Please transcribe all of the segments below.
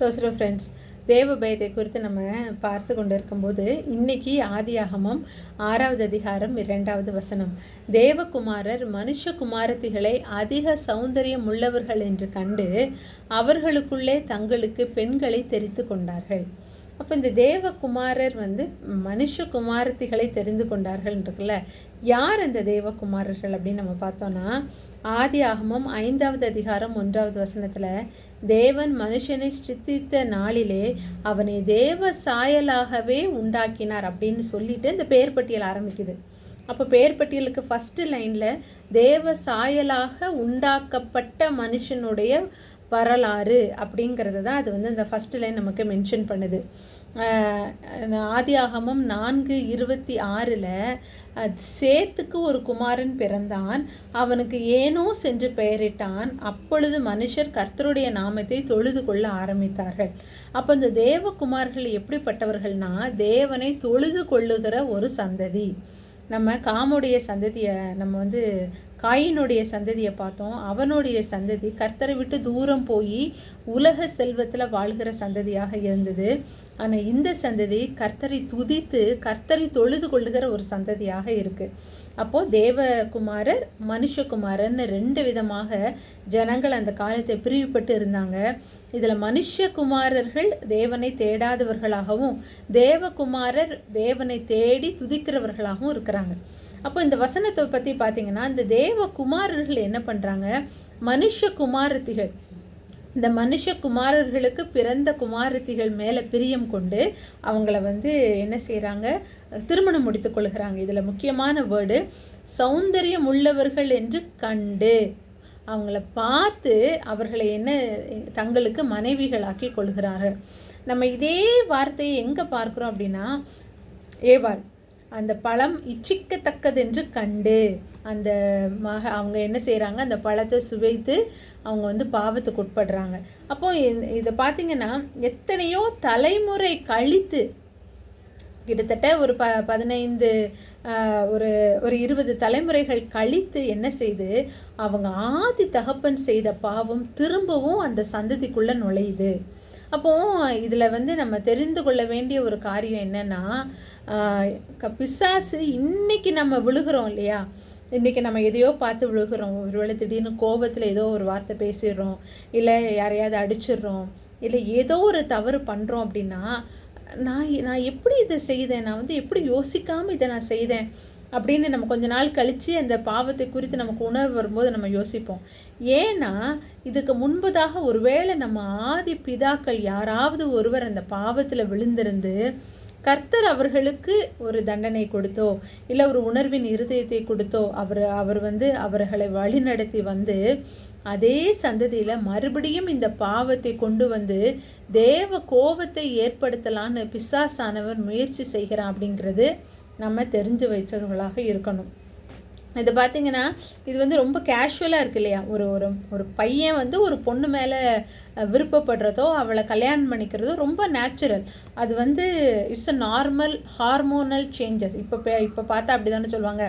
சோசரோ friends தேவ பயத்தை குறித்து நம்ம பார்த்து கொண்டு இருக்கும்போது இன்னைக்கு ஆதியாகமம் ஆறாவது அதிகாரம் இரண்டாவது வசனம். தேவகுமாரர் மனுஷகுமாரத்திகளை அதிக சௌந்தரியம் உள்ளவர்கள் என்று கண்டு அவர்களுக்குள்ளே தங்களுக்கு பெண்களை தெரித்து கொண்டார்கள். அப்போ இந்த தேவகுமாரர் வந்து மனுஷகுமாரத்திகளை தெரிந்து கொண்டார்கள் யார் அந்த தேவகுமாரர்கள் அப்படின்னு நம்ம பார்த்தோன்னா ஆதி ஆகமம் ஐந்தாவது அதிகாரம் ஒன்றாவது வசனத்தில் தேவன் மனுஷனை சித்தித்த நாளிலே அவனை தேவ சாயலாகவே உண்டாக்கினார் அப்படின்னு சொல்லிட்டு இந்த பெயர் பட்டியல் ஆரம்பிக்குது. அப்போ பெயர் பட்டியலுக்கு ஃபஸ்ட்டு லைனில் தேவ சாயலாக உண்டாக்கப்பட்ட மனுஷனுடைய வரலாறு அப்படிங்கிறது தான் அது வந்து இந்த ஃபஸ்ட் லைன் நமக்கு மென்ஷன் பண்ணுது. ஆதியாகமம் நான்கு இருபத்தி ஆறில் சேத்துக்கு ஒரு குமாரன் பிறந்தான். அவனுக்கு ஏனோ சென்று பெயரிட்டான். அப்பொழுது மனுஷர் கர்த்தருடைய நாமத்தை தொழுது கொள்ள ஆரம்பித்தார்கள். அப்போ இந்த தேவகுமார்கள் எப்படிப்பட்டவர்கள்னா தேவனை தொழுது கொள்ளுகிற ஒரு சந்ததி. நம்ம காமுடைய சந்ததியை நம்ம வந்து காயினுடைய சந்ததியை பார்த்தோம். அவனுடைய சந்ததி கர்த்தரை விட்டு தூரம் போய் உலக செல்வத்தில் வாழ்கிற சந்ததியாக இருந்தது. ஆனால் இந்த சந்ததி கர்த்தரை துதித்து கர்த்தரை தொழுது கொள்ளுகிற ஒரு சந்ததியாக இருக்குது அப்போது தேவகுமாரர் மனுஷகுமாரர்னு ரெண்டு விதமாக ஜனங்கள் அந்த காலத்தை பிரிவுபட்டு இருந்தாங்க. இதில் மனுஷகுமாரர்கள் தேவனை தேடாதவர்களாகவும் தேவகுமாரர் தேவனை தேடி துதிக்கிறவர்களாகவும் இருக்கிறாங்க. அப்போ இந்த வசனத்தை பற்றி பார்த்தீங்கன்னா இந்த தேவ குமாரர்கள் என்ன பண்ணுறாங்க மனுஷ குமாரத்திகள். இந்த மனுஷ குமாரர்களுக்கு பிறந்த குமாரத்திகள் மேலே பிரியம் கொண்டு அவங்கள வந்து என்ன செய்கிறாங்க திருமணம் முடித்து கொள்கிறாங்க. இதில் முக்கியமான வேர்டு சௌந்தரியம் உள்ளவர்கள் என்று கண்டு. அவங்கள பார்த்து அவர்களை என்ன தங்களுக்கு மனைவிகளாக்கி கொள்கிறார்கள். நம்ம இதே வார்த்தையை எங்கே பார்க்குறோம் அப்படின்னா ஏவாள். அந்த பழம் இச்சிக்கத்தக்கதென்று கண்டு அந்த மக அவங்க என்ன செய்கிறாங்க அந்த பழத்தை சுவைத்து அவங்க வந்து பாவத்துக்கு உட்படுறாங்க. அப்போ இதை பார்த்தீங்கன்னா எத்தனையோ தலைமுறை கழித்து கிட்டத்தட்ட ஒரு ப பதினைந்து ஒரு ஒரு இருபது தலைமுறைகள் கழித்து என்ன செய்து அவங்க ஆதி தகப்பன் செய்த பாவம் திரும்பவும் அந்த சந்ததிக்குள்ளே நுழையுது. அப்போது இதில் வந்து நம்ம தெரிந்து கொள்ள வேண்டிய ஒரு காரியம் என்னென்னா பிசாசு இன்னைக்கு நம்ம விழுகிறோம் இல்லையா? இன்றைக்கி நம்ம எதையோ பார்த்து விழுகிறோம். ஒருவேளை திடீர்னு கோபத்தில் ஏதோ ஒரு வார்த்தை பேசிடுறோம். இல்லை யாரையாவது அடிச்சிடுறோம். இல்லை ஏதோ ஒரு தவறு பண்ணுறோம் அப்படின்னா நான் நான் எப்படி இதை செய்தேன்? நான் வந்து எப்படி யோசிக்காமல் இதை நான் செய்தேன்? அப்படின்னு நம்ம கொஞ்ச நாள் கழித்து அந்த பாவத்தை குறித்து நமக்கு உணர்வு வரும்போது நம்ம யோசிப்போம். ஏன்னா இதுக்கு முன்பதாக ஒருவேளை நம்ம ஆதி பிதாக்கள் யாராவது ஒருவர் அந்த பாவத்தில் விழுந்திருந்து கர்த்தர் அவர்களுக்கு ஒரு தண்டனை கொடுத்தோ இல்லை ஒரு உணர்வின் இருதயத்தை கொடுத்தோ அவர் அவர் வந்து அவர்களை வழிநடத்தி வந்து அதே சந்ததியில் மறுபடியும் இந்த பாவத்தை கொண்டு வந்து தேவ கோபத்தை ஏற்படுத்தலான்னு பிசாசானவர் முயற்சி செய்கிறான் அப்படிங்கிறது நம்ம தெரிஞ்சு வைச்சவர்களாக இருக்கணும். இது பார்த்திங்கன்னா இது வந்து ரொம்ப கேஷுவலாக இருக்கு இல்லையா? ஒரு ஒரு ஒரு பையன் வந்து ஒரு பொண்ணு மேலே விருப்பப்படுறதோ அவளை கல்யாணம் பண்ணிக்கிறதோ ரொம்ப நேச்சுரல் அது வந்து it's a normal hormonal changes இப்போ இப்போ பார்த்தா அப்படி தானே சொல்லுவாங்க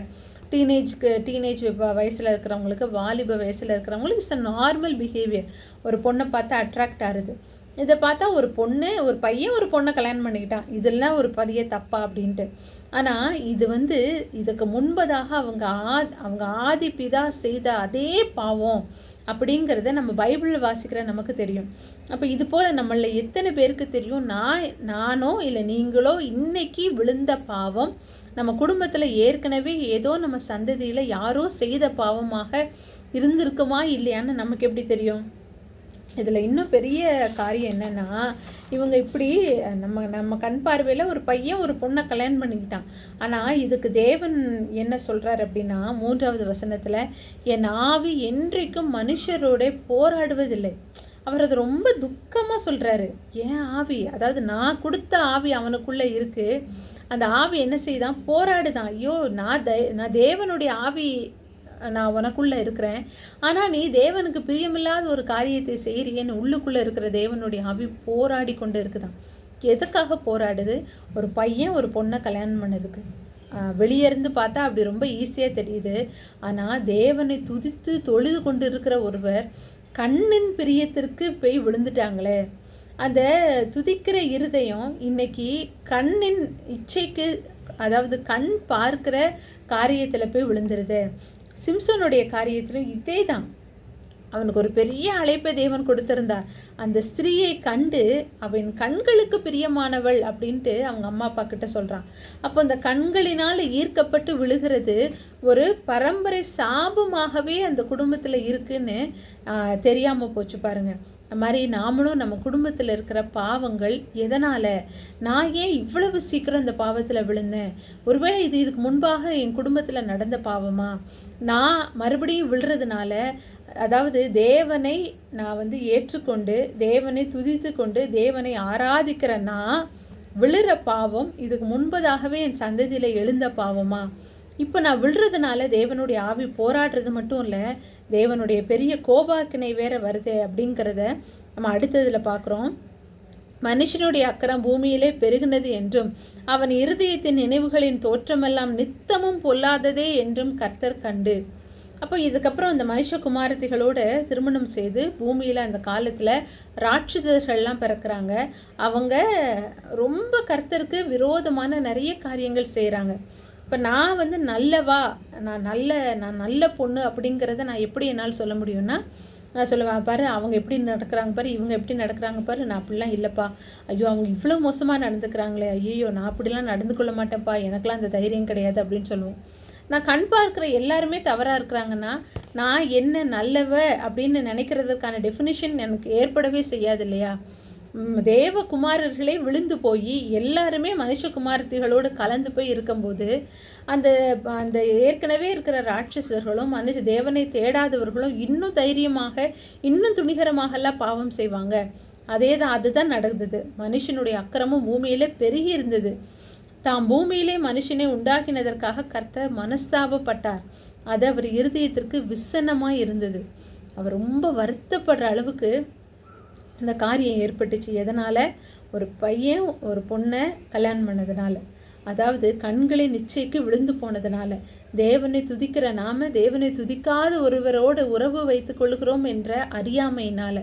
டீனேஜ்க்கு டீனேஜ் வயசில் இருக்கிறவங்களுக்கு வாலிப வயசில் இருக்கிறவங்களுக்கு இட்ஸ் அ நார்மல் பிஹேவியர் ஒரு பொண்ணை பார்த்து அட்ராக்ட் ஆகுது. இதை பார்த்தா ஒரு பொண்ணு ஒரு பையன் ஒரு பொண்ணை கல்யாணம் பண்ணிக்கிட்டான். இதெல்லாம் ஒரு பெரிய தப்பா அப்படின்ட்டு. ஆனால் இது வந்து இதுக்கு முன்பதாக அவங்க ஆ அவங்க ஆதி பிதா செய்த அதே பாவம் அப்படிங்கிறத நம்ம பைபிளில் வாசிக்கிற நமக்கு தெரியும். அப்போ இது போல் நம்மளில் எத்தனை பேருக்கு தெரியும்? நான் நானோ இல்லை நீங்களோ இன்னைக்கு விழுந்த பாவம் நம்ம குடும்பத்தில் ஏற்கனவே ஏதோ நம்ம சந்ததியில் யாரோ செய்த பாவமாக இருந்திருக்குமா இல்லையான்னு நமக்கு எப்படி தெரியும்? இதில் இன்னும் பெரிய காரியம் என்னென்னா இவங்க இப்படி நம்ம நம்ம கண் பார்வையில் ஒரு பையன் ஒரு பொண்ணை கல்யாணம் பண்ணிக்கிட்டான். ஆனால் இதுக்கு தேவன் என்ன சொல்கிறார் அப்படின்னா மூன்றாவது வசனத்தில் என் ஆவி என்றைக்கும் மனுஷரோட போராடுவதில்லை. அவர் அது ரொம்ப துக்கமாக சொல்கிறாரு ஏன் ஆவி? அதாவது நான் கொடுத்த ஆவி அவனுக்குள்ளே இருக்குது அந்த ஆவி என்ன செய்தான்? போராடுதான். ஐயோ நான் தே நான் தேவனுடைய ஆவி நான் உனக்குள்ளே இருக்கிறேன். ஆனால் நீ தேவனுக்கு பிரியமில்லாத ஒரு காரியத்தை செய்கிறியன்னு உள்ளுக்குள்ளே இருக்கிற தேவனுடைய அவி போராடி கொண்டு இருக்குதான். எதுக்காக போராடுது? ஒரு பையன் ஒரு பொண்ணை கல்யாணம் பண்ணதுக்கு. வெளியே இருந்து பார்த்தா அப்படி ரொம்ப ஈஸியாக தெரியுது. ஆனால் தேவனை துதித்து தொழுது கொண்டு இருக்கிற ஒருவர் கண்ணின் பிரியத்திற்கு போய் விழுந்துட்டாங்களே. அந்த துதிக்கிற இருதயம் இன்னைக்கு கண்ணின் இச்சைக்கு அதாவது கண் பார்க்கிற காரியத்தில் போய் விழுந்துருது. சிம்சோனுடைய காரியத்திலும் இதே தான் அவனுக்கு ஒரு பெரிய அழைப்பை தேவன் கொடுத்திருந்தார். அந்த ஸ்திரீயை கண்டு அவன் கண்களுக்கு பிரியமானவள் அப்படின்ட்டு அவங்க அம்மா அப்பா கிட்ட சொல்கிறான் அப்போ அந்த கண்களினால் ஈர்க்கப்பட்டு விழுகிறது ஒரு பரம்பரை சாபமாகவே அந்த குடும்பத்தில் இருக்குன்னு தெரியாமல் போச்சு பாருங்கள் அது மாதிரி நாமளும் நம்ம குடும்பத்தில் இருக்கிற பாவங்கள் எதனால்? நான் ஏன் இவ்வளவு சீக்கிரம் இந்த பாவத்தில் விழுந்தேன்? ஒருவேளை இது இதுக்கு முன்பாக என் குடும்பத்தில் நடந்த பாவமா? நான் மறுபடியும் விழுறதுனால அதாவது தேவனை நான் வந்து ஏற்றுக்கொண்டு தேவனை துதித்து கொண்டு தேவனை ஆராதிக்கிற நான் விழுற பாவம் இதுக்கு முன்பதாகவே என் சந்ததியில் எழுந்த பாவமா? இப்போ நான் விழுறதுனால தேவனுடைய ஆவி போராடுறது மட்டும் இல்லை தேவனுடைய பெரிய கோபாக்கினை வேற வருது அப்படிங்கிறத நம்ம அடுத்ததில் பார்க்குறோம் மனுஷனுடைய அக்கறம் பூமியிலே பெருகினது என்றும் அவன் இருதயத்தின் நினைவுகளின் தோற்றமெல்லாம் நித்தமும் பொல்லாததே என்றும் கர்த்தர் கண்டு. அப்போ இதுக்கப்புறம் இந்த மனுஷகுமாரத்திகளோட திருமணம் செய்து பூமியில் அந்த காலத்தில் ராட்சதர்கள்லாம் பிறக்கிறாங்க. அவங்க ரொம்ப கர்த்தருக்கு விரோதமான நிறைய காரியங்கள் செய்கிறாங்க இப்போ நான் வந்து நல்லவா? நான் நல்ல நான் நல்ல பொண்ணு அப்படிங்கிறத நான் எப்படி என்னால் சொல்ல முடியும்னா நான் சொல்லுவேன் பாரு அவங்க எப்படி நடக்கிறாங்க பாரு இவங்க எப்படி நடக்கிறாங்க பாரு நான் அப்படிலாம் இல்லைப்பா. ஐயோ அவங்க இவ்வளோ மோசமாக நடந்துக்கிறாங்களே ஐயோ நான் அப்படிலாம் நடந்து கொள்ள மாட்டேன்ப்பா எனக்கெலாம் அந்த தைரியம் கிடையாது அப்படின்னு சொல்லுவோம். நான் கண் பார்க்குற எல்லாருமே தவறாக இருக்கிறாங்கன்னா நான் என்ன நல்லவ அப்படின்னு நினைக்கிறதுக்கான டெஃபினிஷன் எனக்கு ஏற்படவே செய்யாது இல்லையா? தேவகுமாரர்களே விழுந்து போய் எல்லாருமே மனுஷகுமாரத்திகளோடு கலந்து போய் இருக்கும்போது அந்த அந்த ஏற்கனவே இருக்கிற ராட்சசர்களும் மனுஷ தேவனை தேடாதவர்களும் இன்னும் தைரியமாக இன்னும் துணிகரமாகலாம் பாவம் செய்வாங்க. அதே தான் அதுதான் நடந்தது. மனுஷனுடைய அக்கிரமும் பூமியிலே பெருகி இருந்தது. தாம் பூமியிலே மனுஷனை உண்டாக்கினதற்காக கர்த்தர் மனஸ்தாபப்பட்டார். அது அவர் இருதயத்திற்கு விசனமாக இருந்தது. அவர் ரொம்ப வருத்தப்படுற அளவுக்கு இந்த காரியம் ஏற்பட்டுச்சு. எதனால்? ஒரு பையன் ஒரு பொண்ணை கல்யாணம் பண்ணதுனால. அதாவது கண்களை நிச்சயக்கு விழுந்து போனதுனால. தேவனை துதிக்கிற நாம தேவனை துதிக்காத ஒருவரோடு உறவு வைத்து கொள்கிறோம் என்ற அறியாமையினால்.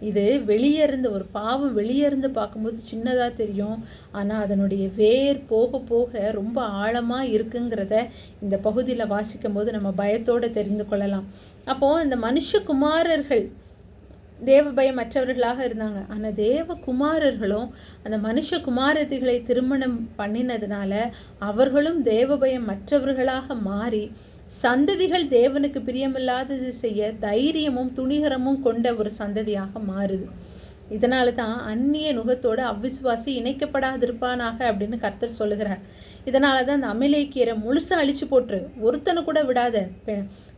இது வெளியேருந்து ஒரு பாவம் வெளியேருந்து பார்க்கும்போது சின்னதாக தெரியும். ஆனால் அதனுடைய வேர் போக போக ரொம்ப ஆழமாக இருக்குங்கிறத இந்த பகுதியில் வாசிக்கும் போது நம்ம பயத்தோடு தெரிந்து கொள்ளலாம். அப்போது இந்த மனுஷகுமாரர்கள் தேவ பயம் மற்றவர்களாக இருந்தாங்க. ஆனால் தேவ குமாரர்களும் அந்த மனுஷ குமாரதிகளை திருமணம் பண்ணினதுனால அவர்களும் தேவ பயம் மற்றவர்களாக மாறி சந்ததிகள் தேவனுக்கு பிரியமில்லாதது செய்ய தைரியமும் துணிகரமும் கொண்ட ஒரு சந்ததியாக மாறுது. இதனால தான் அந்நிய நுகத்தோடு அவ்விசுவாசி இணைக்கப்படாதிருப்பானாக அப்படின்னு கர்த்தர் சொல்லுகிறார். இதனால தான் அந்த அமிலேக்கியரை முழுசாக அழிச்சு போட்டுரு. ஒருத்தனை கூட விடாத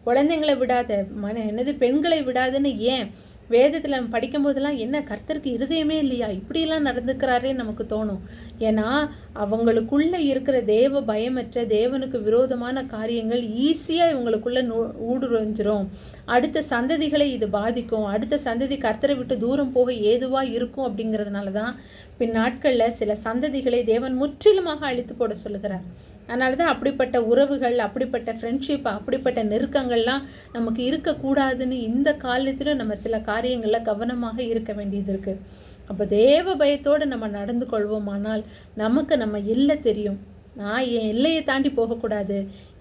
குழந்தைங்களை விடாத மன என்னது பெண்களை விடாதுன்னு ஏன் வேதத்தில் நம்ம படிக்கும்போதெல்லாம் என்ன கர்த்தருக்கு இருதயமே இல்லையா? இப்படியெல்லாம் நடந்துக்கிறாரே நமக்கு தோணும். ஏன்னா அவங்களுக்குள்ளே இருக்கிற தேவ பயமற்ற தேவனுக்கு விரோதமான காரியங்கள் ஈஸியாக இவங்களுக்குள்ளே நூ ஊடுருஞ்சிரும். அடுத்த சந்ததிகளை இது பாதிக்கும். அடுத்த சந்ததி கர்த்தரை விட்டு தூரம் போக ஏதுவாக இருக்கும் அப்படிங்கிறதுனால தான் பின் நாட்களில் சில சந்ததிகளை தேவன் முற்றிலுமாக அழித்து போட சொல்லுகிறார். அதனால தான் அப்படிப்பட்ட உறவுகள் அப்படிப்பட்ட ஃப்ரெண்ட்ஷிப் அப்படிப்பட்ட நெருக்கங்கள்லாம் நமக்கு இருக்கக்கூடாதுன்னு இந்த காலத்திலும் நம்ம சில காரியங்களில் கவனமாக இருக்க வேண்டியது இருக்குது அப்போ தேவ பயத்தோடு நம்ம நடந்து கொள்வோமானால் நமக்கு நம்ம எல்லை தெரியும். நான் என் எல்லையை தாண்டி போகக்கூடாது.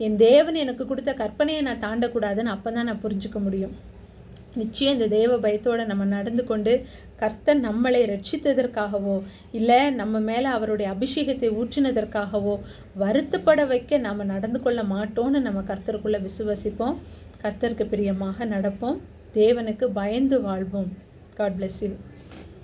என் தேவன் எனக்கு கொடுத்த கற்பனையை நான் தாண்டக்கூடாதுன்னு அப்போ தான் நான் புரிஞ்சுக்க முடியும். நிச்சயம் இந்த தேவ பயத்தோடு நம்ம நடந்து கொண்டு கர்த்தர் நம்மளை ரட்சித்ததற்காகவோ இல்லை நம்ம மேலே அவருடைய அபிஷேகத்தை ஊற்றினதற்காகவோ வருத்தப்பட வைக்க நாம் நடந்து கொள்ள மாட்டோம்னு நம்ம கர்த்தருக்குள்ளே விசுவசிப்போம். கர்த்தருக்கு பிரியமாக நடப்போம். தேவனுக்கு பயந்து வாழ்வோம். God bless you